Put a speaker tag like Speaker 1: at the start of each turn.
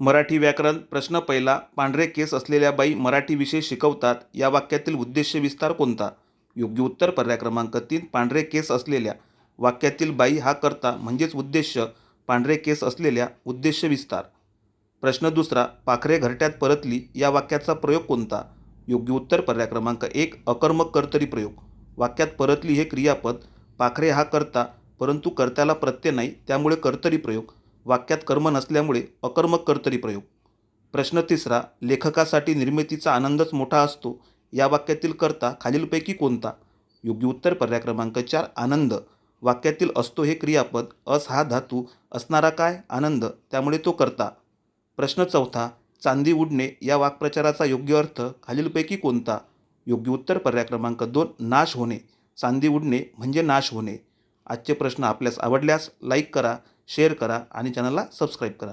Speaker 1: मराठी व्याकरण प्रश्न पहिला पांढरे केस असलेल्या बाई मराठी विषय शिकवतात या वाक्यातील उद्देश विस्तार कोणता? योग्य उत्तर पर्याय क्रमांक तीन पांढरे केस असलेल्या वाक्यातील बाई हा करता म्हणजेच उद्देश पांढरे केस असलेल्या उद्देश विस्तार. प्रश्न दुसरा पाखरे घरट्यात परतली या वाक्याचा प्रयोग कोणता? योग्य उत्तर पर्याय क्रमांक एक अकर्मक कर्तरी प्रयोग. वाक्यात परतली हे क्रियापद पाखरे हा करता परंतु कर्त्याला प्रत्यय नाही त्यामुळे कर्तरी प्रयोग. वाक्यात कर्म नसल्यामुळे अकर्मक कर्तरी प्रयोग. प्रश्न तिसरा लेखकासाठी निर्मितीचा आनंदच मोठा असतो या वाक्यातील कर्ता खालीलपैकी कोणता? योग्य उत्तर पर्याय क्रमांक चार आनंद. वाक्यातील असतो हे क्रियापद अस हा धातू असणारा काय? आनंद. त्यामुळे तो करता. प्रश्न चौथा चांदी उडणे या वाक्प्रचाराचा योग्य अर्थ खालीलपैकी कोणता? योग्य उत्तर पर्याय क्रमांक दोन नाश होणे. चांदी उडणे म्हणजे नाश होणे. आजचे प्रश्न आपल्यास आवडल्यास लाईक करा शेअर करा आणि चॅनलला सबस्क्राईब करा.